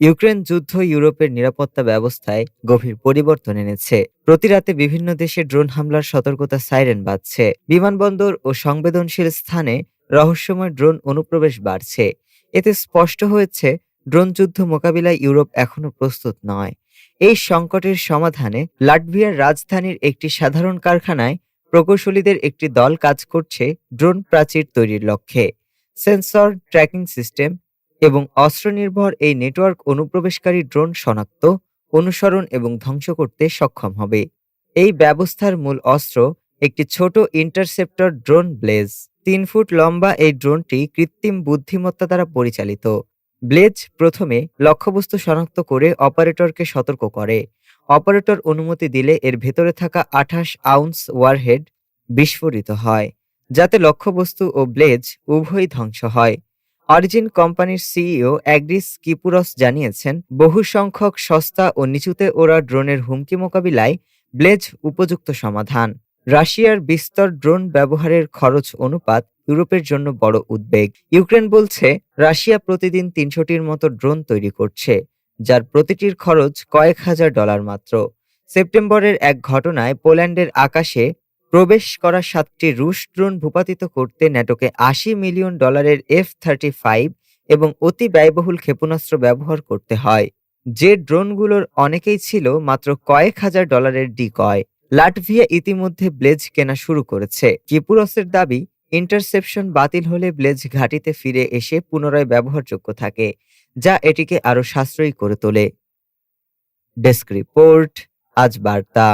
Ukraine যুদ্ধ ইউরোপের নিরাপত্তা ব্যবস্থায় গভীর পরিবর্তন এনেছে। প্রতি রাতে বিভিন্ন দেশে ড্রোন হামলার সতর্কতা সাইরেন বাজছে বিমানবন্দর ও সংবেদনশীল স্থানে রহস্যময় ড্রোন অনুপ্রবেশ বাড়ছে। এতে স্পষ্ট হয়েছে, ড্রোন যুদ্ধ মোকাবিলায় ইউরোপ এখনও প্রস্তুত নয়। এই সংকটের সমাধানে লাটভিয়ার রাজধানীর একটি সাধারণ কারখানায় প্রকৌশলীদের একটি দল কাজ করছে ড্রোন প্রাচীর তৈরির লক্ষ্যে। সেন্সর, ট্র্যাকিং সিস্টেম এবং অস্ত্রনির্ভর এই নেটওয়ার্ক অনুপ্রবেশকারী ড্রোন শনাক্ত, অনুসরণ এবং ধ্বংস করতে সক্ষম হবে। এই ব্যবস্থার মূল অস্ত্র একটি ছোট ইন্টারসেপ্টর ড্রোন ব্লেজ। তিন ফুট লম্বা এই ড্রোনটি কৃত্রিম বুদ্ধিমত্তা দ্বারা পরিচালিত। ব্লেজ প্রথমে লক্ষ্যবস্তু শনাক্ত করে অপারেটরকে সতর্ক করে। অপারেটর অনুমতি দিলে এর ভেতরে থাকা আঠাশ আউন্স ওয়ারহেড বিস্ফোরিত হয়, যাতে লক্ষ্যবস্তু ও ব্লেজ উভয়ই ধ্বংস হয়। অরিজিন কোম্পানির সিইও অ্যাগ্রিস কিপুরস জানিয়েছেন, বহু সংখ্যক সস্তা ও নিচুতে ওরা ড্রোনের হুমকি মোকাবিলায় ব্লেজ উপযুক্ত সমাধান। রাশিয়ার বিস্তর ড্রোন ব্যবহারের খরচ অনুপাত ইউরোপের জন্য বড় উদ্বেগ। ইউক্রেন বলছে, রাশিয়া প্রতিদিন তিনশোটির মতো ড্রোন তৈরি করছে, যার প্রতিটির খরচ কয়েক হাজার ডলার মাত্র। সেপ্টেম্বরের এক ঘটনায় পোল্যান্ডের আকাশে প্রবেশ করা সাতটি রুশ ড্রোন ভূপাতিত করতে ন্যাটোকে আশি মিলিয়ন ডলারের এফ থার্টি ফাইভ এবং অতি ব্যয়বহুল ক্ষেপণাস্ত্র ব্যবহার করতে হয়। যে ড্রোনগুলোর অনেকেই ছিল মাত্র কয়েক হাজার ডলারের ডিকয়। লাটভিয়া ইতিমধ্যে ব্লেজ কেনা শুরু করেছে। কিপুরসের দাবি, ইন্টারসেপশন বাতিল হলে ব্লেজ ঘাঁটিতে ফিরে এসে পুনরায় ব্যবহারযোগ্য থাকে, যা এটিকে আরও সাশ্রয়ী করে তোলে। ডেস্ক রিপোর্ট, আজ বার্তা।